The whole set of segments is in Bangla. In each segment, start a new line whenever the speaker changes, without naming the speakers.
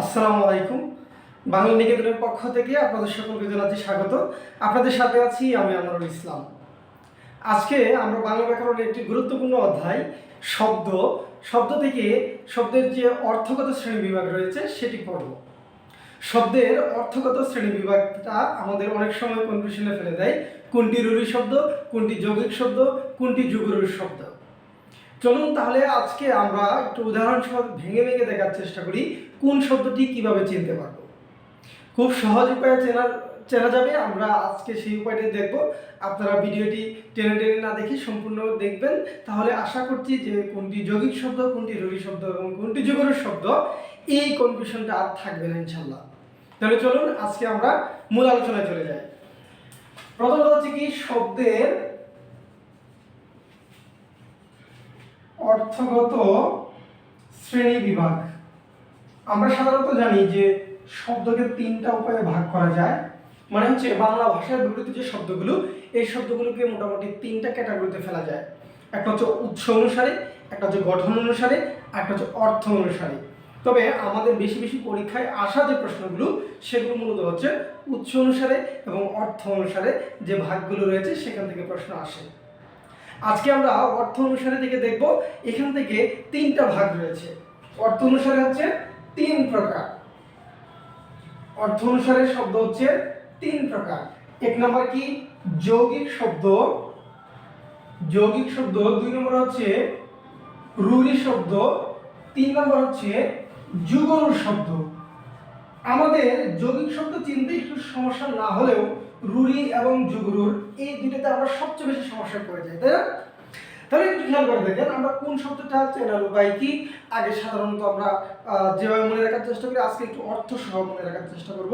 আসসালামু আলাইকুম। বাংলা নিকেতনের পক্ষ থেকে আপনাদের সকলকে জানাচ্ছি স্বাগত। আপনাদের সাথে আছি আমি আনোয়ারুল ইসলাম। আজকে আমরা বাংলা ব্যাকরণের একটি গুরুত্বপূর্ণ অধ্যায়, শব্দ। শব্দ থেকে শব্দের যে অর্থগত শ্রেণি বিভাগ রয়েছে, সেটি পড়ব। শব্দের অর্থগত শ্রেণি বিভাগটা আমাদের অনেক সময় কনফিউশনে ফেলে দেয়। কোনটি রুরি শব্দ, কোনটি যৌগিক শব্দ, কোনটি যুগরুর শব্দ। চলুন তাহলে আজকে আমরা একটু উদাহরণ সহ ভেঙে ভেঙে দেখার চেষ্টা করি, কোন শব্দটি কীভাবে চিনতে পারব? খুব সহজ উপায়ে চেনার চেনা যাবে, আমরা আজকে সেই উপায়টি দেখব। আপনারা ভিডিওটি টেনে টেনে না দেখে সম্পূর্ণ দেখবেন। তাহলে আশা করছি যে কোনটি যৌগিক শব্দ, কোনটি রবি শব্দ এবং কোনটি যুগরের শব্দ, এই কনফিউশনটা আর থাকবে না ইনশাল্লাহ তাহলে চলুন আজকে আমরা মূল আলোচনায় চলে যাই। প্রথমত হচ্ছে কি, শব্দের অর্থগত শ্রেণি বিভাগ। আমরা সাধারণত জানি যে শব্দকে তিনটা উপায়ে ভাগ করা যায়। মানে হচ্ছে বাংলা ভাষায় ব্যবহৃত যে শব্দগুলো, এই শব্দগুলোকে মোটামুটি তিনটা ক্যাটাগরিতে ফেলা যায়। একটা হচ্ছে উৎস অনুসারে, একটা হচ্ছে গঠন অনুসারে, একটা হচ্ছে অর্থ অনুসারে। তবে আমাদের বেশি বেশি পরীক্ষায় আসা যে প্রশ্নগুলো, সেগুলো মূলত হচ্ছে উৎস অনুসারে এবং অর্থ অনুসারে যে ভাগগুলো রয়েছে, সেখান থেকে প্রশ্ন আসে। আজকে আমরা অর্থ অনুসারে থেকে দেখব। এখান থেকে তিনটা ভাগ রয়েছে। অর্থ অনুসারে হচ্ছে তিন প্রকার। অর্থ অনুসারে শব্দ হচ্ছে তিন প্রকার। এক নম্বর কি? যৌগিক শব্দ। যৌগিক শব্দ, দুই নম্বর হচ্ছে রুড়ি শব্দ, তিন নম্বর হচ্ছে যুগল শব্দ। আমাদের যৌগিক শব্দ চিনতে একটু সমস্যা না হলেও রুড়ি এবং যুগরুর এই দুটোতে আমরা সবচেয়ে বেশি সমস্যায় পড়ে যাই, তাই না? তাহলে একটু খেয়াল করে দেখেন, আমরা কোন শব্দটা চেনার উপায় কি? আগে সাধারণত আমরা যেভাবে মনে রাখার চেষ্টা করি, আজকে একটু অর্থ সহ মনে রাখার চেষ্টা করব।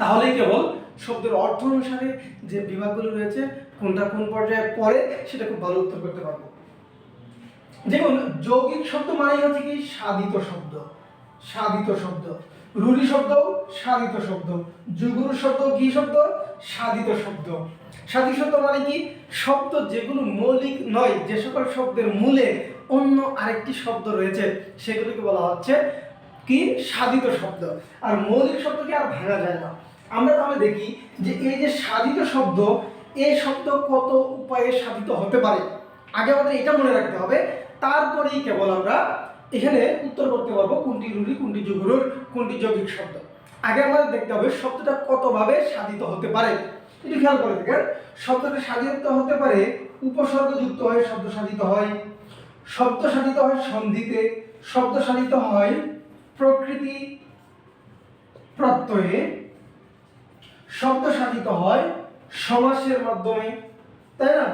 তাহলেই কেবল শব্দের অর্থ অনুসারে যে বিভাগগুলো রয়েছে, কোনটা কোন পর্যায়ে পড়ে, সেটা খুব ভালো উত্তর করতে পারব। দেখুন, যৌগিক শব্দ মানেই হচ্ছে কি? সাধিত শব্দ সাধিত শব্দ। রুড়ি শব্দ সাধিত শব্দ। যুগুরু শব্দ কি শব্দ? সাধিত শব্দ। সাধিত শব্দ মানে কি? শব্দ যেগুলো মৌলিক নয়, যে সকল শব্দের মূলে অন্য আরেকটি শব্দ রয়েছে, সেগুলোকে বলা হচ্ছে কি? সাধিত শব্দ। আর মৌলিক শব্দকে আর ভাঙা যায় না। আমরা তাহলে দেখি যে এই যে সাধিত শব্দ, এই শব্দ কত উপায়ে সাধিত হতে পারে? আগে আমাদের এটা মনে রাখতে হবে। তারপরেই কেবল আমরা এখানে উত্তর করতে পারব কোনটি রুড়ি কোনটি যুগুরুর কোনটি যৌগিক শব্দ। আগে আমাদের দেখতে হবে শব্দটা কতভাবে সাধিত হতে পারে। একটু খেয়াল করে দেখেন। শব্দটা সাধিত হতে পারে উপসর্গযুক্ত হয়ে শব্দ সাধিত হয়, শব্দ সাধিত হয় সন্ধিতে, শব্দ সাধিত হয় প্রকৃতি প্রত্যয়ে, শব্দ সাধিত হয় সমাসের মাধ্যমে, তাই না?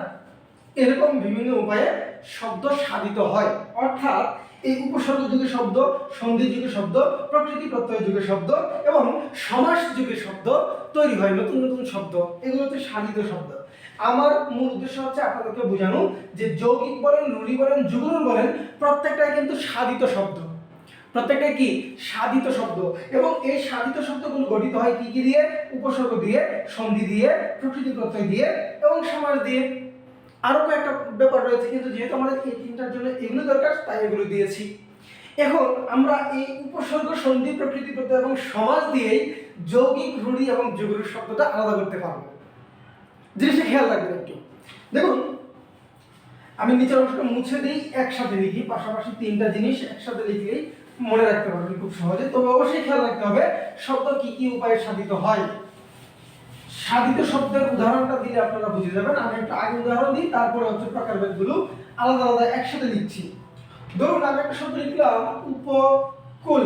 এরকম বিভিন্ন উপায়ে শব্দ সাধিত হয়। অর্থাৎ এই উপসর্গ যুগের শব্দ, সন্ধি যুগের শব্দ, প্রকৃতি প্রত্যয় যুগের শব্দ এবং সমাস যুগের শব্দ তৈরি হয়, নতুন নতুন শব্দ। এগুলো হচ্ছে সাধিত শব্দ। আমার মূল উদ্দেশ্য হচ্ছে আপনাদেরকে বোঝানো যে যৌগিক বলেন রুড়ি বলেন, যুগরুল বলেন, প্রত্যেকটাই কিন্তু সাধিত শব্দ। প্রত্যেকটা কি? সাধিত শব্দ। এবং এই সাধিত শব্দগুলো গঠিত হয় কি কি দিয়ে? উপসর্গ দিয়ে, সন্ধি দিয়ে, প্রকৃতি প্রত্যয় দিয়ে এবং সমাস দিয়ে। আরও কয়েকটা ব্যাপার রয়েছে, কিন্তু যেহেতু আমাদের এই তিনটার জন্য এগুলো দরকার, তাই এগুলো দিয়েছি। এখন আমরা এই উপসর্গ সন্ধি প্রকৃতি প্রত্যয় এবং সমাজ দিয়েই যৌগিক রুড়ি এবং যুগরুর শব্দটা আলাদা করতে পারব। জিনিসটা খেয়াল রাখবেন একটু। দেখুন, আমি নিচের অংশটা মুছে দিই, একসাথে লিখি, পাশাপাশি তিনটা জিনিস একসাথে লিখলেই মনে রাখতে পারবেন খুব সহজে। তবে অবশ্যই খেয়াল রাখতে হবে, শব্দ কি কি উপায়ে সাধিত হয়? সাধিত শব্দের উদাহরণটা দিলে আপনারা বুঝে যাবেন। আমি একটা আগে উদাহরণ দিই, তারপরে হচ্ছে প্রকারভেদগুলো আলাদা আলাদা একসাথে লিখছি। ধরুন, আমি একটা শব্দ লিখলাম, উপকুল।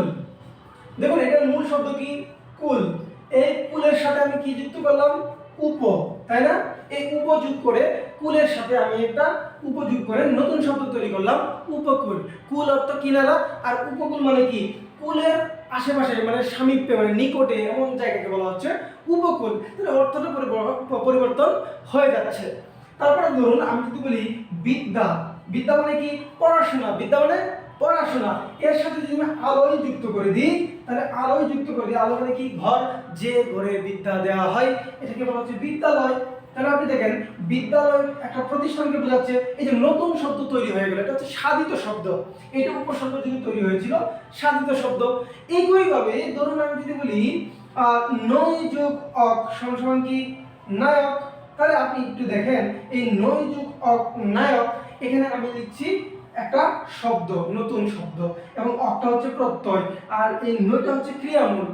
দেখুন, এটার মূল শব্দ কি? কুল। এই কুলের সাথে আমি কি যুক্ত করলাম? উপ, তাই না? এই উপযোগ করে কুলের সাথে আমি একটা উপযোগ করে নতুন শব্দ তৈরি করলাম, উপকূল। কুল অর্থ কিনারা আর উপকূল মানে কি? কুলের আশেপাশে মানে সামীপ্যে মানে নিকটে এমন জায়গাকে বলা হচ্ছে উপকূল। তাহলে অর্থটা পরিবর- পরিবর্তন হয়ে যাচ্ছে। তারপরে ধরুন আমি যদি বলি বিদ্যা। বিদ্যা মানে কি? পড়াশোনা। বিদ্যা মানে পড়াশোনা। এর সাথে যদি আমি আলোয় যুক্ত করে দিই, তাহলে আলোয় যুক্ত করে দিই, আলো মানে কি? ঘর। যে ঘরে বিদ্যা দেওয়া হয়, এটাকে বলা হচ্ছে বিদ্যালয়। তাহলে আপনি দেখেন, বিদ্যালয় একটা প্রতিষ্ঠানকে বোঝাচ্ছে, এই যে নতুন শব্দ তৈরি হয়ে গেল, এটা হচ্ছে সাধিত শব্দ। এটা উপশব্দ যদি তৈরি হয়েছিল, সাধিত শব্দ। একইভাবে ধরুন আমি যদি বলি নয় যোগ অক সমান কি? নায়ক। তাহলে আপনি একটু দেখেন, এই নয় যোগ অক নায়ক, এখানে আমি লিখছি একটা শব্দ, নতুন শব্দ, এবং অকটা হচ্ছে প্রত্যয়, আর এই নয়টা হচ্ছে ক্রিয়ামূল।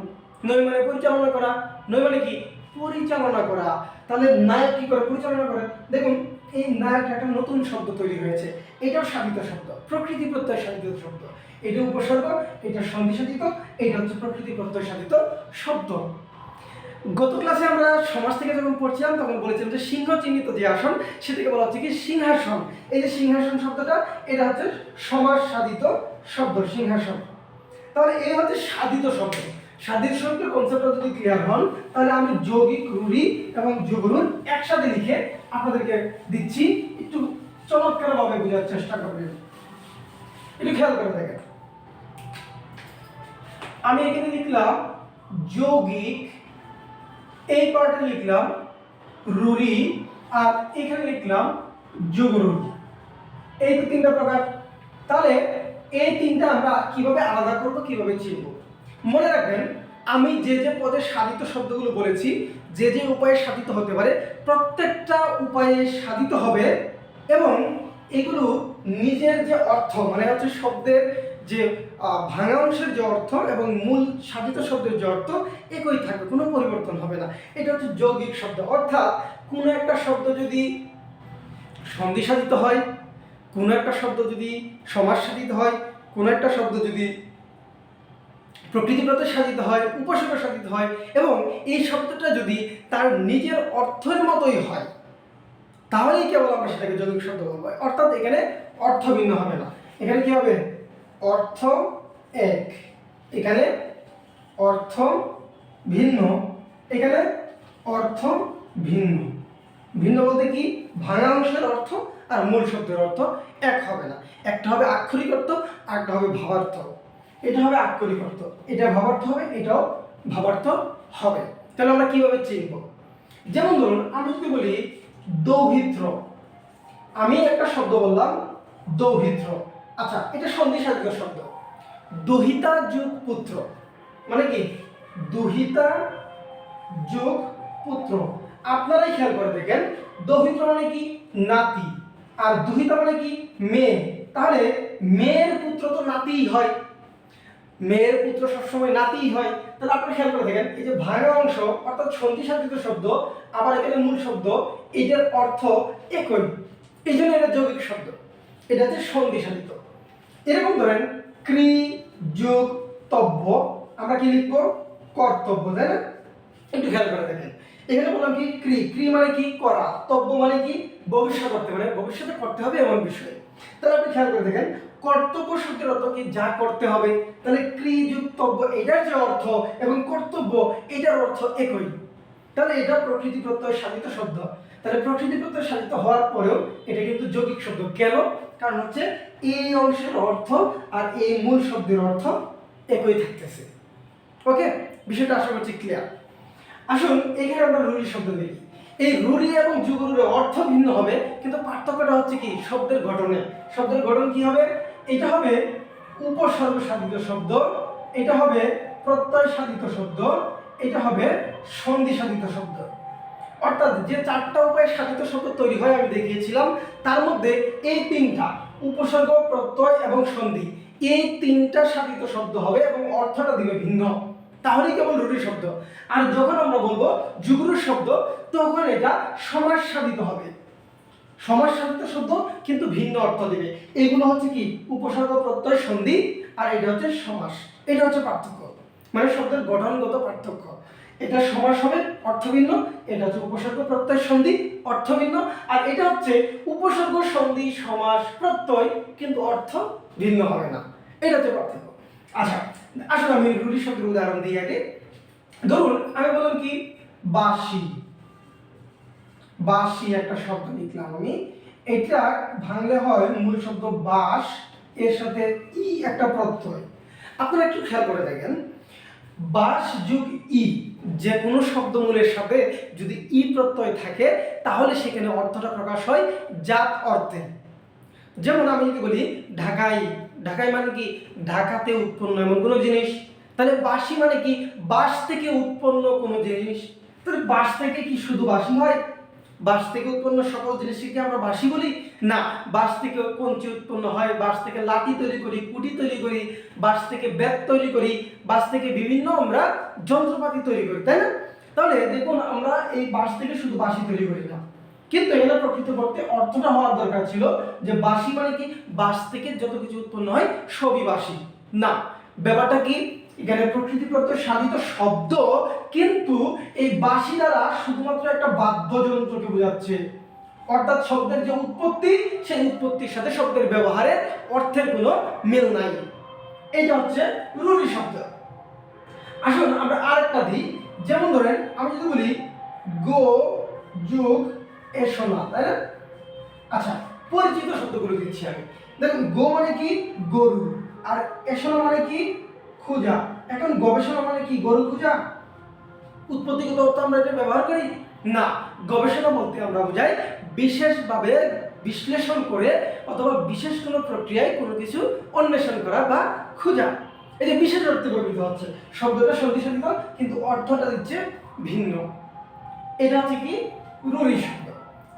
নয় মানে পরিচালনা করা, নয় মানে কি? পরিচালনা করা, তাহলে নায়ক কি করে পরিচালনা করে? দেখুন, এই নায়ক একটা নতুন শব্দ তৈরি হয়েছে। এটাও সাধিত শব্দ, প্রকৃতি প্রত্যয় সাধিত শব্দ। এটা উপসর্গ, এটা সন্ধি সাধিত, এটা হচ্ছে প্রকৃতি প্রত্যয় সাধিত শব্দ। গত ক্লাসে আমরা সমাজ থেকে যখন পড়ছিলাম, তখন বলেছিলাম যে সিংহ চিহ্নিত যে আসন, সেটাকে বলা হচ্ছে কি সিংহাসন। এই যে সিংহাসন শব্দটা, এটা হচ্ছে সমাজ সাধিত শব্দ, সিংহাসন। তাহলে এই হচ্ছে সাধিত শব্দ। শব্দের কনসেপ্টটা যদি ক্লিয়ার হন, তাহলে আমি যৌগিক রুড়ি এবং যুগরুল একসাথে লিখে আপনাদেরকে দিচ্ছি। একটু চমৎকারভাবে বোঝার চেষ্টা করবেন। একটু খেয়াল করে দেখেন। আমি এখানে লিখলাম যৌগিক, এই পার্টে লিখলাম রুরি, আর এখানে লিখলাম যুগরুরি এই তিনটা প্রকার তাহলে এই তিনটা আমরা কীভাবে আলাদা করব, কীভাবে চিনব মনে রাখবেন, আমি যে যে পদে সাধিত শব্দগুলো বলেছি, যে যে উপায়ে সাধিত হতে পারে, প্রত্যেকটা উপায়ে সাধিত হবে এবং এগুলো নিজের যে অর্থ মানে হচ্ছে শব্দের যে ভাঙা অংশের যে অর্থ এবং মূল সাধিত শব্দের যে অর্থ, একই থাকবে, কোনো পরিবর্তন হবে না। এটা হচ্ছে যৌগিক শব্দ। অর্থাৎ কোনো একটা শব্দ যদি সন্ধি সাধিত হয়, কোনো একটা শব্দ যদি সমাজ সাধিত হয়, কোনো একটা শব্দ যদি প্রকৃতিগত সাধিত হয় উপসর্গ সাধিত হয় এবং এই শব্দটা যদি তার নিজের অর্থের মতোই হয়, তাহলেই কেবল আমরা সেটাকে যৌগিক শব্দ বলব। অর্থাৎ এখানে অর্থ ভিন্ন হবে না। এখানে কি হবে? অর্থ এক। এখানে অর্থ ভিন্ন। এখানে অর্থ ভিন্ন। ভিন্ন বলতে কি? ভাঙা অংশের অর্থ আর মূল শব্দের অর্থ এক হবে না। একটা হবে আক্ষরিক অর্থ, আরেকটা হবে ভাবার্থ। এটা হবে আক্ষরিক অর্থ। এটা ভাবার্থ হবে, এটাও ভাবার্থ হবে। তাহলে আমরা কীভাবে চিনব? যেমন ধরুন, আমি যদি বলি, দৌহিত্র আমি একটা শব্দ বললাম, দৌহিত্র আচ্ছা এটা সন্ধি সাধিত শব্দ। দহিতা যুগ পুত্র মানে কি? দুহিতা যোগ পুত্র আপনারাই খেয়াল করে দেখেন, দহিত্র মানে কি? নাতি। আর দুহিতা মানে কি? মেয়ে। তাহলে মেয়ের পুত্র তো নাতিই হয়। মেয়ের পুত্র সবসময় নাতিই হয়, তাহলে আপনি খেয়াল করে দেখেন, এই যে ভাঙা অংশ, অর্থাৎ সন্ধি সাধিত শব্দ, আবার এখানে মূল শব্দ, এটার অর্থ একই। এই জন্য এটা যৌগিক শব্দ। এটা হচ্ছে সন্ধি সাধিত এরকম ধরেন, ক্রি, যোগ, তব্য, আমরা কি লিখব? কর্তব্য, তাই না? একটু খেয়াল করে দেখেন। এখানে বললাম কি, ক্রি ক্রি মানে কি? করা। তব্য মানে কি? ভবিষ্যৎ করতে মানে ভবিষ্যতে করতে হবে এমন বিষয়। তাহলে আপনি খেয়াল করে দেখেন কর্তব্য শব্দের অর্থ কি যা করতে হবে? তাহলে ক্রি যুক্তব্য এটার যে অর্থ এবং কর্তব্য এটার অর্থ একই। তাহলে এটা প্রকৃতি প্রত্যয় সাধিত শব্দ। তাহলে প্রকৃতি প্রত্যয় সাধিত হওয়ার পরেও এটা কিন্তু যৌগিক শব্দ। কেন? কারণ হচ্ছে এই অংশের অর্থ আর এই মূল শব্দের অর্থ একই থাকতেছে। ওকে? বিষয়টা আশা করছি ক্লিয়ার আসুন, এখানে আমরা রুরি শব্দ দেখি। এই রুরি এবং যুগরুরে অর্থ ভিন্ন হবে, কিন্তু পার্থক্যটা হচ্ছে কি? শব্দের গঠনে। শব্দের গঠন কি হবে? এটা হবে উপসর্গ সাধিত শব্দ, এটা হবে প্রত্যয় সাধিত শব্দ, এটা হবে সন্ধি সাধিত শব্দ। অর্থাৎ যে চারটা উপায়ে সাধিত শব্দ তৈরি হয়, আমি দেখিয়েছিলাম, তার মধ্যে এই তিনটা, উপসর্গ, প্রত্যয় এবং সন্ধি, এই তিনটা সাধিত শব্দ হবে এবং অর্থটা দিবে ভিন্ন। তাহলেই কেবল রুটি শব্দ। আর যখন আমরা বলব যুগরু শব্দ, তখন এটা সমাজ সাধিত হবে। সমাজ সাধিত শব্দ কিন্তু ভিন্ন অর্থ দেবে। এগুলো হচ্ছে কি? উপসর্গ, প্রত্যয়, সন্ধি, আর এটা হচ্ছে সমাস। এটা হচ্ছে পার্থক্য। মানে শব্দের গঠনগত পার্থক্য। এটা সমাস হবে, অর্থ ভিন্ন। এটা হচ্ছে উপসর্গ, প্রত্যয়, সন্ধি, অর্থ ভিন্ন। আর এটা হচ্ছে উপসর্গ, সন্ধি, সমাস, প্রত্যয়, কিন্তু অর্থ ভিন্ন হবে না। এটা হচ্ছে পার্থক্য। আচ্ছা আসলে আমি রুটি শব্দের উদাহরণ দিই আগে। ধরুন, আমি বললাম কি? বাসি বাসি একটা শব্দ লিখলাম আমি। এটা ভাঙলে হয় মূল শব্দ বাসের সাথে ই একটা প্রত্যয়। আপনারা একটু খেয়াল করে দেখেন। বাস যুগ ই, যে কোনো শব্দমূলের সাথে যদি ই প্রত্যয় থাকে, তাহলে সেখানে অর্থটা প্রকাশ হয় জাত অর্থে। যেমন আমি যদি বলি ঢাকাই ঢাকাই মানে কি? ঢাকাতে উৎপন্ন এমন কোনো জিনিস। তাহলে বাঁশি মানে কি? বাঁশ থেকে উৎপন্ন কোনো জিনিস। তাহলে বাঁশ থেকে কি শুধু বাঁশি হয় বাঁশ থেকে উৎপন্ন সকল জিনিসকে আমরা বাঁশি বলি? না, বাঁশ থেকে কঞ্চি উৎপন্ন হয়, বাঁশ থেকে লাঠি তৈরি করি, কুটি তৈরি করি, বাঁশ থেকে ব্যাগ তৈরি করি, বাঁশ থেকে বিভিন্ন আমরা যন্ত্রপাতি তৈরি করি, তাই না? তাহলে দেখুন, আমরা এই বাঁশ থেকে শুধু বাঁশি তৈরি করি না। কিন্তু এখানে প্রকৃতপক্ষে অর্থটা হওয়ার দরকার ছিল যে বাঁশি মানে কি? বাঁশ থেকে যত কিছু উৎপন্ন হয়, সবই বাঁশি। না, ব্যাপারটা কি? এখানে প্রকৃতি প্রত্যয় সাধিত শব্দ, কিন্তু এই বাঁশি দ্বারা শুধুমাত্র একটা বাদ্যযন্ত্রকে বোঝাচ্ছে। অর্থাৎ শব্দের যে উৎপত্তি, সেই উৎপত্তির সাথে শব্দের ব্যবহারে অর্থের কোনো মিল নাই। এটা হচ্ছে রুলি শব্দ। আসুন আমরা আরেকটা দিই। যেমন ধরেন, আমি যদি বলি, গো, যুগ, এসো না, তাই না? আচ্ছা পরিচিত শব্দগুলো দিচ্ছি আমি। দেখুন, গো মানে কি? গরু। আর এসো না মানে কি? খোঁজা। এখন গবেষণা মানে কি? গরু খোঁজা? উৎপত্তিগত অর্থ আমরা এটা ব্যবহার করি? না। গবেষণা বলতে আমরা বোঝাই বিশেষভাবে বিশ্লেষণ করে অথবা বিশেষ কোনো প্রক্রিয়ায় কোনো কিছু অন্বেষণ করা বা খোঁজা। এই যে বিশেষ অর্থে ব্যবহৃত হচ্ছে। শব্দটা সন্ধি সাধিত কিন্তু অর্থটা দিচ্ছে ভিন্ন। এটা হচ্ছে কি? রুড়ি শব্দ।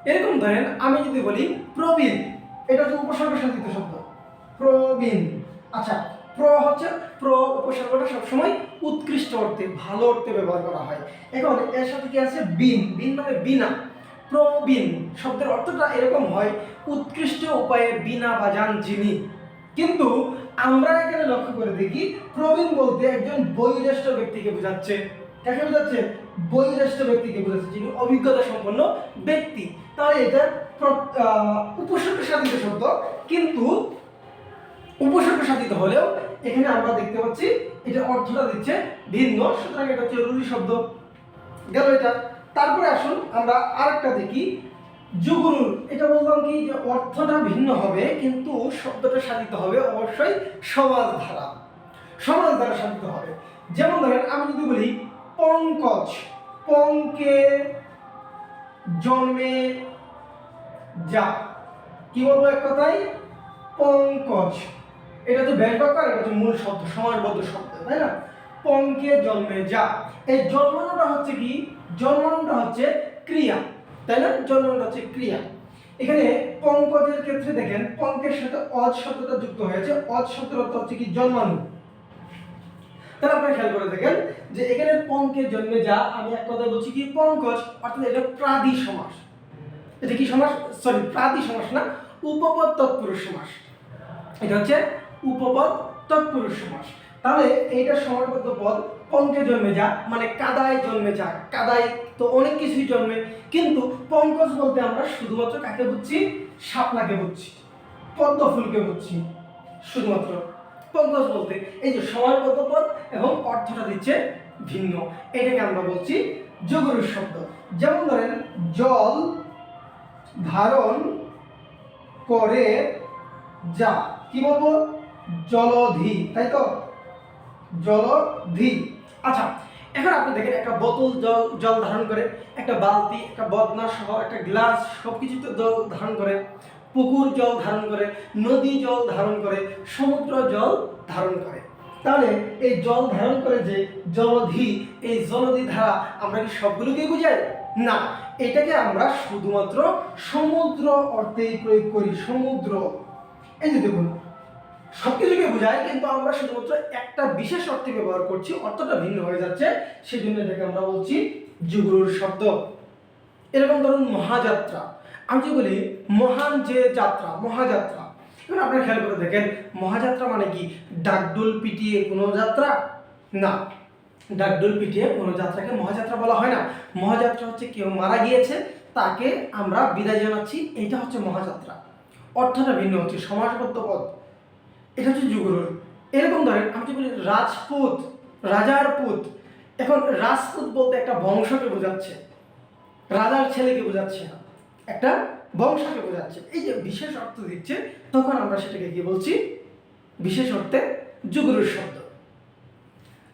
এরকম ধরেন আমি যদি বলি প্রবীণ। এটা হচ্ছে উপসর্গ সাধিত শব্দ। প্রবীণ। আচ্ছা প্র হচ্ছে প্র উপসর্গটা সবসময় উৎকৃষ্ট অর্থে, ভালো অর্থে ব্যবহার করা হয়। এখন এর সাথে কি আছে? বিন। বিন মানে বিনা। প্রবীণ শব্দের অর্থটা এরকম হয়, উৎকৃষ্ট উপায়ে বিনা বাজান যিনি কিন্তু আমরা এখানে লক্ষ্য করে দেখি প্রবীণ বলতে একজন বয়োজ্যেষ্ঠ ব্যক্তিকে বোঝাচ্ছে। কাকে বোঝাচ্ছে? বয়োজ্যেষ্ঠ ব্যক্তিকে বোঝাচ্ছে, যিনি অভিজ্ঞতা সম্পন্ন ব্যক্তি। তাহলে এটা উপসর্গ সাধিত শব্দ। কিন্তু উপসর্গ সাধিত হলেও এখানে আমরা দেখতে পাচ্ছি এটা অর্থটা দিচ্ছে ভিন্ন, সুতরাং এটা হচ্ছে শব্দ। গেল এটা। তারপরে আসুন আমরা আরেকটা দেখি। যুগুরুর এটা বললাম কি যে অর্থটা ভিন্ন হবে, কিন্তু শব্দটা সাধিত হবে অবশ্যই সমাজ ধারা। সমাজ দ্বারা সাধিত হবে। যেমন ধরেন, আমি যদি বলি, পঙ্কজ পঙ্কে জন্মে যা। কি বলব এক কথায়? পঙ্কজ। এটা তো ব্যাংকক আর এটা হচ্ছে মূল শব্দ সমাজবদ্ধ শব্দ, তাই না? পঙ্কে জন্মে যা। এই জন্মানোটা হচ্ছে কি? জন্মানোটা হচ্ছে ক্রিয়া, তাই না? জন্মানোটা হচ্ছে ক্রিয়া। এখানে পঙ্কজের ক্ষেত্রে দেখেন, পঙ্কের সাথে অজ শব্দটা যুক্ত হয়েছে। অজ শব্দের অর্থ হচ্ছে কি? জন্মানো। তাহলে আপনারা খেয়াল করে দেখেন যে এখানে পঙ্কের জন্মে যা, আমি এক কথা বলছি কি? পঙ্কজ, অর্থাৎ এটা প্রাদি সমাস। এটা কি সমাস? সরি প্রাদি সমাস না, উপপদ তৎপুরুষ সমাস। এটা হচ্ছে উপপদ তৎপুরুষ সমাস। তাহলে এইটা সমাসবদ্ধ পদ পঙ্কে জন্মে যা মানে কাদায় জন্মে যা। কাদায় তো অনেক কিছুই জন্মে, কিন্তু পঙ্কজ বলতে আমরা শুধুমাত্র কাকে বুঝছি? শাপলাকে বুঝছি পদ্ম ফুলকে বুঝছি, শুধুমাত্র। পঙ্কজ বলতে এই যে সমাসবদ্ধ পদ এবং অর্থটা দিচ্ছে ভিন্ন। এটাকে আমরা বলছি যোগরুর শব্দ। যেমন ধরেন, জল ধারণ করে যা। কি বলব? জলধি, তাই তো? জলধি। আচ্ছা এখন আপনি দেখেন একটা বোতল জল জল ধারণ করে, একটা বালতি, একটা বদনা সহ একটা গ্লাস সব কিছুতে জল ধারণ করে, পুকুর জল ধারণ করে, নদী জল ধারণ করে, সমুদ্র জল ধারণ করে। তাহলে এই জল ধারণ করে যে জলধি, এই জলধি ধারা আমরা কি সবগুলোকেই বুঝাই? না, এটাকে আমরা শুধুমাত্র সমুদ্র অর্থেই প্রয়োগ করি, সমুদ্র। এই যে দেখুন সব কিছুকে বোঝায়, কিন্তু আমরা শুধুমাত্র একটা বিশেষ অর্থে ব্যবহার করছি, অর্থটা ভিন্ন হয়ে যাচ্ছে সেই জন্য এটাকে আমরা বলছি যুগুরুর শব্দ। এরকম ধরুন মহাযাত্রা। আমি যে বলি মহান যে যাত্রা, মহাযাত্রা, এবার আপনারা খেয়াল করে দেখেন, মহাযাত্রা মানে কি? ডাকডোল পিটিয়ে কোনো যাত্রা? না। ডাকডোল পিটিয়ে কোনো যাত্রাকে মহাযাত্রা বলা হয় না। মহাযাত্রা হচ্ছে কেউ মারা গিয়েছে, তাকে আমরা বিদায় জানাচ্ছি এটা হচ্ছে মহাযাত্রা। অর্থটা ভিন্ন হচ্ছে সমাসবদ্ধ পদ এটা হচ্ছে যুগরুল। এরকম ধরেন, আমি যদি বলি রাজপুত, রাজার পুত, এখন রাজপুত বলতে একটা বংশকে বোঝাচ্ছে। রাজার ছেলেকে বোঝাচ্ছে না, একটা বংশকে বোঝাচ্ছে। এই যে বিশেষ অর্থ দিচ্ছে, তখন আমরা সেটাকে কি বলছি? বিশেষ অর্থে যুগরুর শব্দ।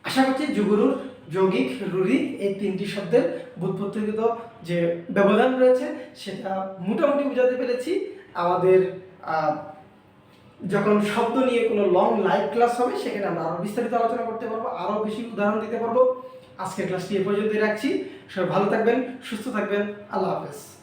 আশা করছি যুগরুর, যৌগিক, রুরি, এই তিনটি শব্দের বুৎপত্তিগত যে ব্যবধান রয়েছে, সেটা মোটামুটি বোঝাতে পেরেছি। আমাদের যখন শব্দ নিয়ে কোনো লং লাইভ ক্লাস হবে, সেখানে আমরা আরও বিস্তারিত আলোচনা করতে পারব আরও বেশি উদাহরণ দিতে পারব। আজকের ক্লাসটি এ পর্যন্তই রাখছি। সবাই ভালো থাকবেন, সুস্থ থাকবেন। আল্লাহ হাফেজ।